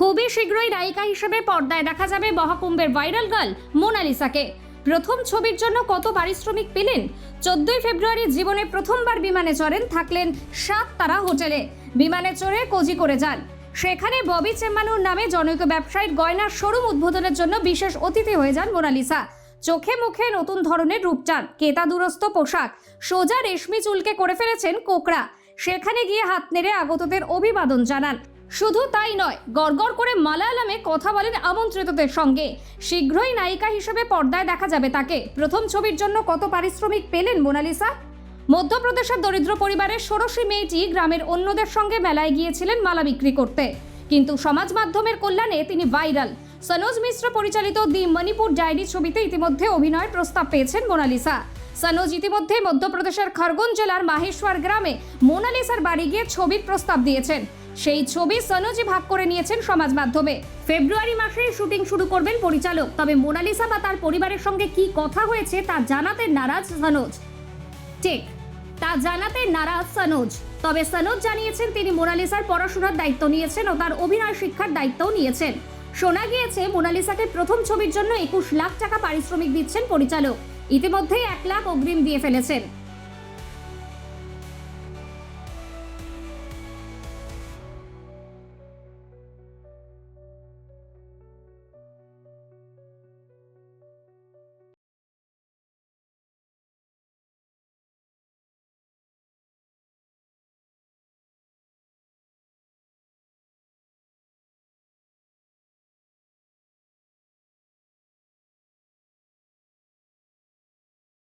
খুবই শীঘ্রই নায়িকা হিসেবে পর্দায় দেখা যাবে মহাকুম্ভের ভাইরাল গার্ল মোনালিসাকে। প্রথম ছবির জন্য কত পারিশ্রমিক পেলেন? চোদ্দই ফেব্রুয়ারি জীবনে প্রথমবার বিমানে চড়েন থাকলেন সাত তারা হোটেলে। বিমানে চড়ে কোজি করে যান। সেখানে ববি চেম্মানুর নামে জনৈক ব্যবসায়ীর গয়নার শোরুম উদ্বোধনের জন্য বিশেষ অতিথি হয়ে যান মোনালিসা। চোখে মুখে নতুন ধরনের রূপচান কেতা দুরস্ত পোশাক। সোজা রেশমি চুলকে করে ফেলেছেন কোকড়া। সেখানে গিয়ে হাত নেড়ে আগতদের অভিবাদন জানান। শুধু তাই নয়, গড়গড় করে মালায়ালামে কথা বলেন আমন্ত্রিতদের সঙ্গে। শীঘ্রই নায়িকা হিসেবে পর্দায় দেখা যাবে তাকে। প্রথম ছবির জন্য কত পারিশ্রমিক পেলেন মোনালিসা? মধ্যপ্রদেশের দরিদ্র পরিবারের ষোড়শী মেয়েটি গ্রামের অন্যদের সঙ্গে মেলায় গিয়েছিলেন মালা বিক্রি করতে। কিন্তু সমাজ মাধ্যমের কল্যাণে তিনি ভাইরাল। সনোজ মিশ্র পরিচালিত দি মণিপুর ডায়েরি ছবিতে ইতিমধ্যে অভিনয়ের প্রস্তাব পেয়েছেন মোনালিসা। সনোজ ইতিমধ্যে মধ্যপ্রদেশের খরগোন জেলার মাহেশ্বর গ্রামে মোনালিসার বাড়ি গিয়ে ছবির প্রস্তাব দিয়েছেন। সেই ছবি সনোজি ভাগ করে নিয়েছেন সমাজ মাধ্যমে। ফেব্রুয়ারি মাসে শুটিং শুরু করবেন পরিচালক। তবে মোনালিসা বা তার পরিবারের সঙ্গে কি কথা হয়েছে তা জানাতে নারাজ সনোজ। ঠিক, তা জানাতে নারাজ সনোজ। তবে সনোজ জানিয়েছেন তিনি মোনালিসার পড়াশোনার দায়িত্ব নিয়েছেন ও তার অভিনয় শিক্ষার দায়িত্বও নিয়েছেন। শোনা গিয়েছে, মোনালিসাকে প্রথম ছবির জন্য একুশ লাখ টাকা পারিশ্রমিক দিচ্ছেন পরিচালক। ইতিমধ্যেই এক লাখ অগ্রিম দিয়ে ফেলেছেন।